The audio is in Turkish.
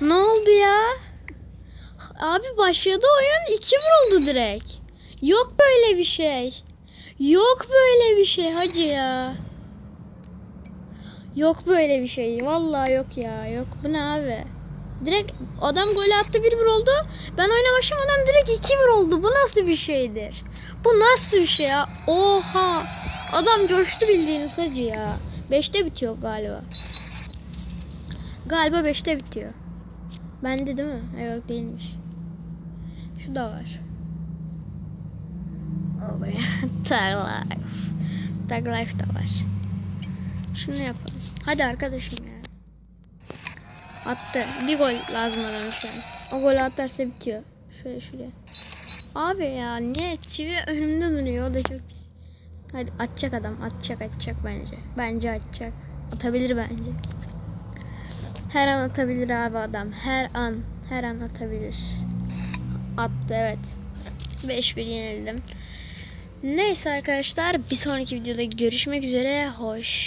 Ne oldu ya? Abi başladı oyun 2-1 oldu direkt. Yok böyle bir şey. Yok böyle bir şey hacı ya. Yok böyle bir şey. Vallahi yok ya. Yok bu ne abi? Direkt adam gol attı 1-1 oldu. Ben oyuna başlamadan direkt 2-1 oldu. Bu nasıl bir şeydir? Bu nasıl bir şey ya? Oha. Adam coştu bildiğiniz hacı ya. 5'te bitiyor galiba. Galiba 5'te bitiyor. Bende değil mi? Yok değilmiş. Şu da var. Oh be. Tag Life. Tag Life da var. Şunu yapalım. Hadi arkadaşım ya. Attı. Bir gol lazım adama şu an. O golü atarsa bitiyor. Şöyle şuraya. Abi ya niye çivi önümde duruyor o da çok pis. Hadi atacak adam atacak atacak bence. Bence atacak. Atabilir bence. Her an atabilir abi adam. Her an. Her an atabilir. Attı evet. 5-1 yenildim. Neyse arkadaşlar bir sonraki videoda görüşmek üzere. Hoş.